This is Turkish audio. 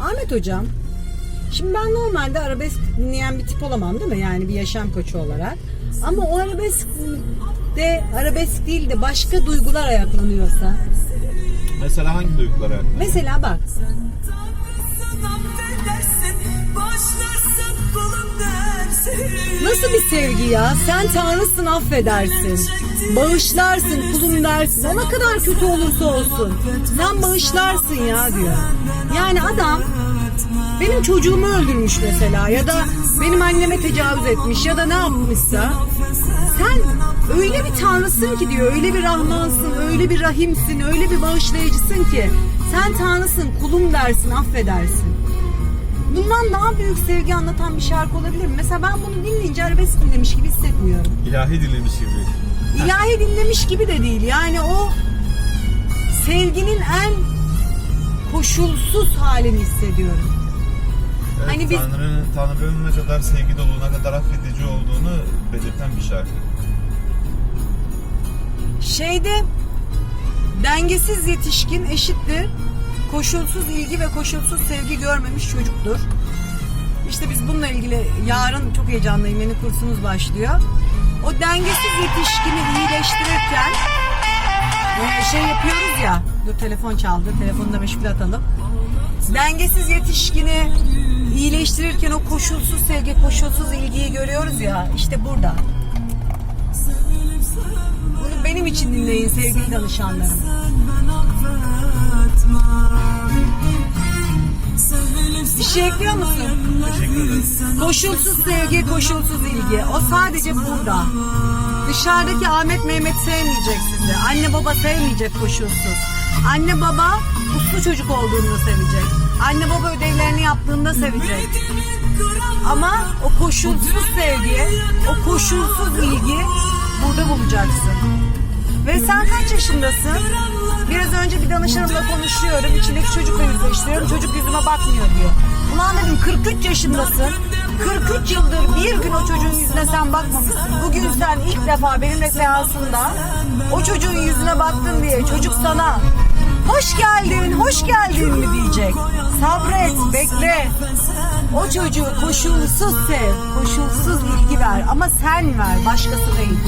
Ahmet hocam, şimdi ben normalde arabesk dinleyen bir tip olamam değil mi? Yani bir yaşam koçu olarak. Ama o arabesk de arabesk değil de başka duygular ayaklanıyorsa. Mesela hangi duygulara? Mesela bak, nasıl bir sevgi ya? Sen tanrısın affedersin. Bağışlarsın kulum dersin. O ne kadar kötü olursa olsun. Sen bağışlarsın ya diyor. Yani adam benim çocuğumu öldürmüş mesela ya da benim anneme tecavüz etmiş ya da ne yapmışsa sen öyle bir tanrısın ki diyor öyle bir rahmansın öyle bir rahimsin öyle bir bağışlayıcısın ki sen tanrısın kulum dersin affedersin. Bundan daha büyük sevgi anlatan bir şarkı olabilir mi? Mesela ben bunu dinleyince arabesk dinlemiş gibi hissetmiyorum. İlahi dinlemiş gibi. İlahi dinlemiş gibi de değil. Yani o sevginin en koşulsuz halini hissediyorum. Evet, Hani biz- Tanrı'nın, Tanrı'nın ne kadar sevgi dolu, ne kadar affedici olduğunu belirten bir şarkı. Şeyde dengesiz yetişkin eşittir koşulsuz ilgi ve koşulsuz sevgi görmemiş çocuktur. İşte biz bununla ilgili yarın çok heyecanlıyım yeni kursumuz başlıyor. O dengesiz yetişkini iyileştirirken e, şey yapıyoruz ya dur telefon çaldı telefonu da meşgul atalım. Dengesiz yetişkini iyileştirirken o koşulsuz sevgi, koşulsuz ilgiyi görüyoruz ya işte burada. Bunu benim için dinleyin sevgili danışanlarım. Bir şey ekliyor musun? Teşekkür ederim. Koşulsuz sevgi, koşulsuz ilgi. O sadece burada. Dışarıdaki Ahmet Mehmet sevmeyecek sizi. Anne baba sevmeyecek koşulsuz. Anne baba uslu çocuk olduğunda sevecek. Anne baba ödevlerini yaptığında sevecek. Ama o koşulsuz sevgi, o koşulsuz ilgi burada bulacaksın. Ve sen kaç yaşındasın? Biraz önce bir danışanımla konuşuyorum. İçindeki çocukla yüzleştiriyorum. Çocuk yüzüme bakmıyor diyor. Ulan dedim 43 yaşındasın. 43 yıldır bir gün o çocuğun yüzüne sen bakmamışsın. Bugün sen ilk defa benimle seansında o çocuğun yüzüne baktın diye çocuk sana hoş geldin, hoş geldin mi diyecek. Sabret, bekle. O çocuğu koşulsuz sev, koşulsuz ilgi ver ama sen ver, başkası değil.